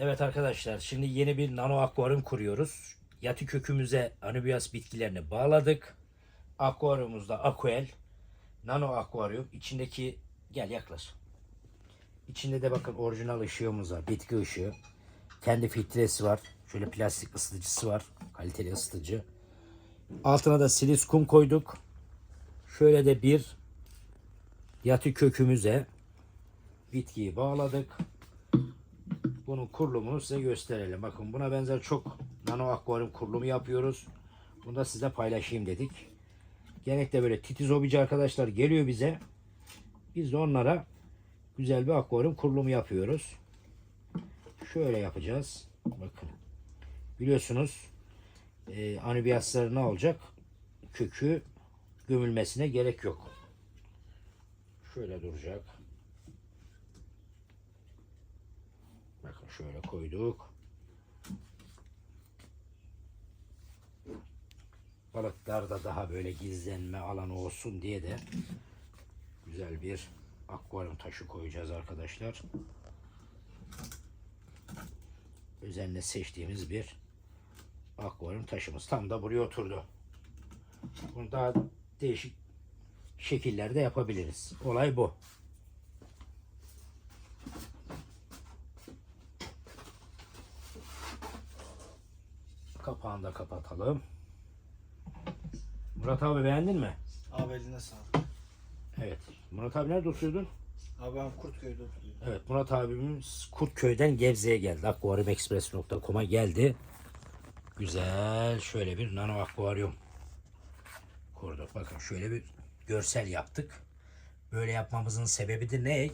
Evet arkadaşlar şimdi yeni bir nano akvaryum kuruyoruz. Yatı kökümüze anubias bitkilerini bağladık. Akvaryumumuzda Aquel nano akvaryum. İçindeki gel yaklaş. İçinde de bakın orijinal ışığımız var. Bitki ışığı. Kendi filtresi var. Şöyle plastik ısıtıcısı var. Kaliteli ısıtıcı. Altına da silis kum koyduk. Şöyle de bir yatı kökümüze bitkiyi bağladık. Bunun kurulumunu size gösterelim. Bakın buna benzer çok nano akvaryum kurulumu yapıyoruz. Bunu da size paylaşayım dedik. Genellikle böyle titiz hobici arkadaşlar geliyor bize. Biz de onlara güzel bir akvaryum kurulumu yapıyoruz. Şöyle yapacağız. Bakın. Biliyorsunuz e, anubiyasları ne olacak? Kökü gömülmesine gerek yok. Şöyle duracak. Bakın şöyle koyduk. Balıklar da daha böyle gizlenme alanı olsun diye de güzel bir akvaryum taşı koyacağız arkadaşlar. Özenle seçtiğimiz bir akvaryum taşımız. Tam da buraya oturdu. Bunu daha değişik şekillerde yapabiliriz. Olay bu. Kapağını da kapatalım. Murat abi beğendin mi? Abi eline sağlık. Evet. Murat abi nerede oturuyordun? Abi ben Kurtköy'de oturuyorum. Evet Murat abimiz Kurtköy'den Gebze'ye geldi. Akvaryumexpress.com'a geldi. Güzel şöyle bir nano akvaryum kurduk. Bakın şöyle bir görsel yaptık. Böyle yapmamızın sebebi de ne?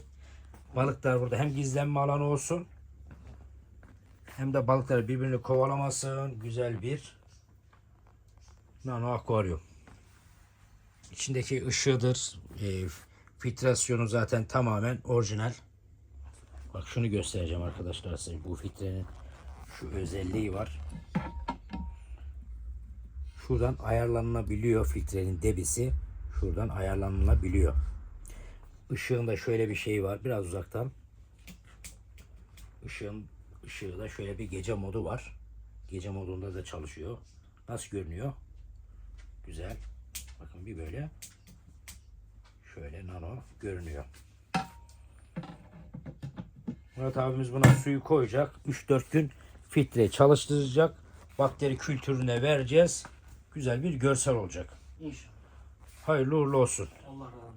Balıklar burada hem gizlenme alanı olsun hem de balıklar birbirini kovalamasın. Güzel bir nano akvaryum. İçindeki ışığıdır. E, filtrasyonu zaten tamamen orijinal. Bak şunu göstereceğim arkadaşlar size. Bu filtrenin şu özelliği var. Şuradan ayarlanabiliyor filtrenin debisi. Şuradan ayarlanabiliyor. Işığında şöyle bir şey var. Biraz uzaktan. Işığın ışığı da şöyle bir gece modu var. Gece modunda da çalışıyor. Nasıl görünüyor? Güzel. Bakın bir böyle şöyle nano görünüyor. Murat abimiz buna suyu koyacak. 3-4 gün filtre çalıştıracak. Bakteri kültürüne vereceğiz. Güzel bir görsel olacak. İnşallah. Hayırlı uğurlu olsun. Allah razı olsun.